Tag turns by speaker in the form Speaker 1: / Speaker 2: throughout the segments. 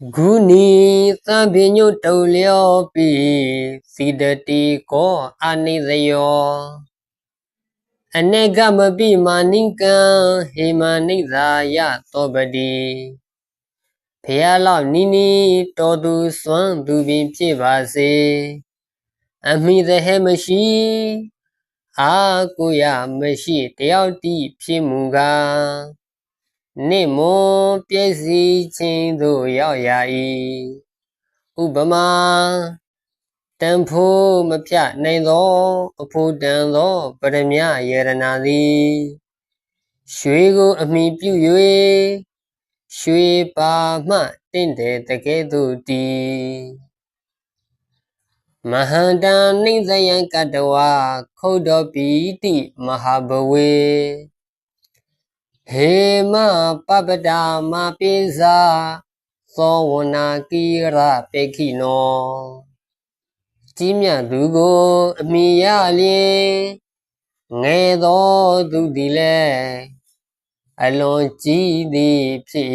Speaker 1: ဂုဏီသံပညုတုလျောပိစီတတိကောအာနိသယောအနေကမပိမာနိကံဟေမနိသာယသောပတိဖះလောက်နီနီတော်သူစွမ်းသူပင်ဖြစ်ပါစေအမိသဟဲမရှိအာကိုရမရှိတယောက်တိဖြစ်မူကား နိမွန်ပြည့်စည်ခြင်းသို့ရောက်ရ၏ဥပမာတန်ဖိုးမဖြတ်နိုင်သော အဖို့တန်သောပရမယယရနာသည်ရွှေကိုအမိပြု၍ရွှေပါမှတင့်တယ်တကယ်သို့တည်မဟန္တံနိသယံကတဝါခုတ်တော်ပိတိမဟာဘဝေ ဟေမပပတာမပိဇာသောဝနာကိရပေခိနောကြီးမြတ်သူကိုအမိရလျင်ငယ်သောသူသည်လည်းအလွန်ကြီးသည်ဖြစ်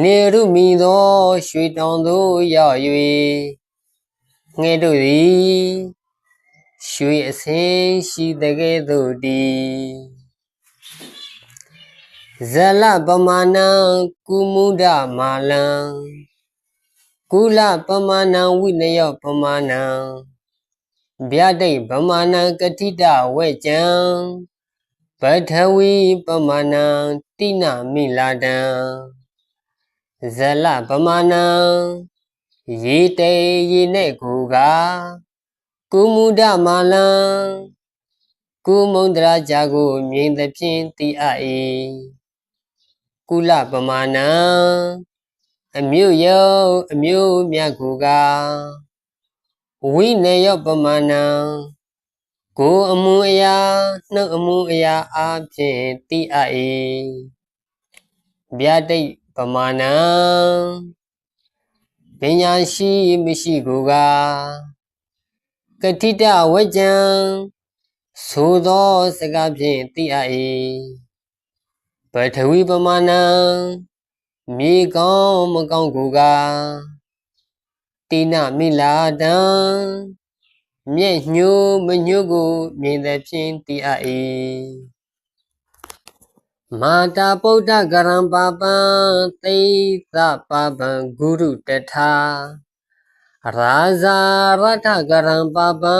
Speaker 1: နေရုမီသောရွှေတောင်သို့ရောက်၍ငယ်တို့သည်ရွှေအစင်းရှိတကဲ့သို့တည် ဇလပမာဏံကုမုဒမာလံကုလပမာဏံဝိနယောပမာဏံဗျာဒိတ်ပမာဏံကတိတဝေကြံပထဝီပမာဏံတိနမိလာတံဇလပမာဏံရေတေရေနဲ့ကိုကကုမုဒမာလံကုမုန္တရာကြကိုမြင်သဖြင့်သိအပ်၏ ကုလပမာဏံအမျိုးယုတ်အမျိုးမြတ်ကိုကဝိနေယပမာဏံကိုအမှုအရာနှုတ်အမှုအရာအဖြစ်တိအပ်၏ဗျာတိတ်ပမာဏံပညာရှိမရှိကိုကကတိတဝကြံသို့သောစကားဖြင့်တိအပ်၏ ပထဝီပမာဏံမြေကောင်းမကောင်းကိုကတိနမိလာတံမြဲ့ညိုးမညိုးကိုမြင်သည်ဖြင့်တိအပ်၏မာတာပုဒ္ဒကရံပါပံသိသပါပံဂုရုတထာရာဇာရထကရံပါပံ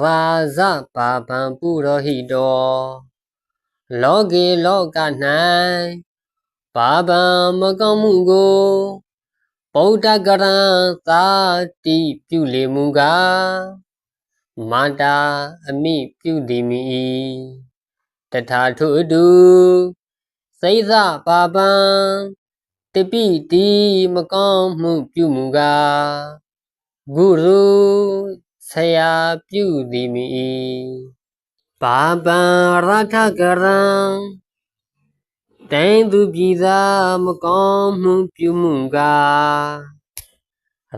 Speaker 1: ရာဇပါပံပုရောဟိတော လောကေလောက၌ပါပံမကောင်းမှုကိုဗုဒ္ဓကရံသာတိပြုလေမူကားမာတာအမိပြုသည်မိတထာထုအတုစိသပါပံတပိတိမကောင်းမှုပြုမူကားဂုရုဆရာပြုသည်မိ ပါပံရထကရံတိုင်းသူပြည်သားမကောင်းမှုပြုမှုက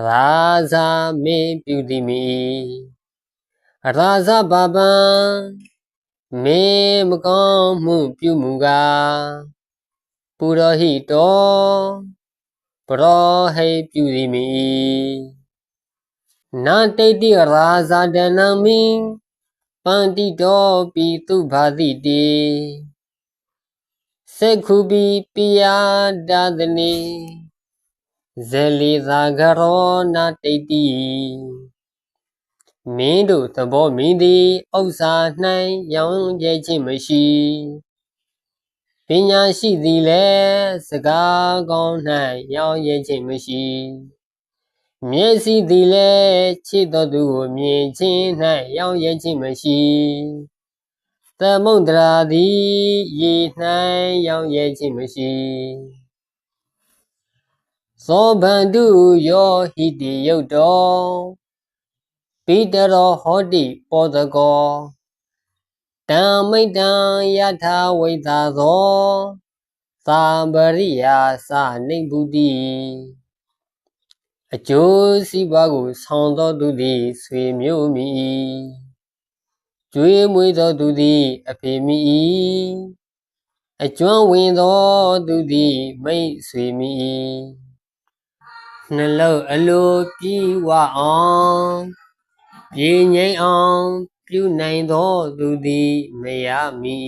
Speaker 1: ရာဇာမေပြုသည်မီရာဇပါပံမေမကောင်းမှုပြုမှုကပုရောဟိတောပရောဟိပြုသည်မီနာတိတိရာဇာဒနံမိ ပန္တိတောပိတုဘာတိတေစေခုပိပိယဒါသနေဇလေသာဂရောနာတိတိမင်းတို့သဘောမင်းသည်ဥစ္စာ၌ရောင်းကျဲခြင်းမရှိပညာရှိသည်လည်းစကားကောင်း၌ရောင်းရဲခြင်းမရှိ မျက်စိသည်လည်းချစ်တော်သူကိုမြင်ခြင်း၌ရောင်ရဲခြင်းမရှိသမုဒ္ဒရာသည်ရေ၌ရောင်ရဲခြင်းမရှိသောဗန္တုယောဟိတိယုတ်တော်ပိတရောဟောတိပောတကောတံမိတံယထာဝိသာသောသာပရိယာစနိဗ္ဗုတိ အကျိုးစီးပွားကိုဆောင်သောသူသည်ဆွေမျိုးမိ၏ကျွေးမွေးသောသူသည်အဖေမိ၏အကျွမ်းဝင်သောသူသည်မိတ်ဆွေမိနှလုံးအလိုပြေဝအောင်ပြေငြိမ်အောင် ပြုနိုင်သောသူသည်မရမီ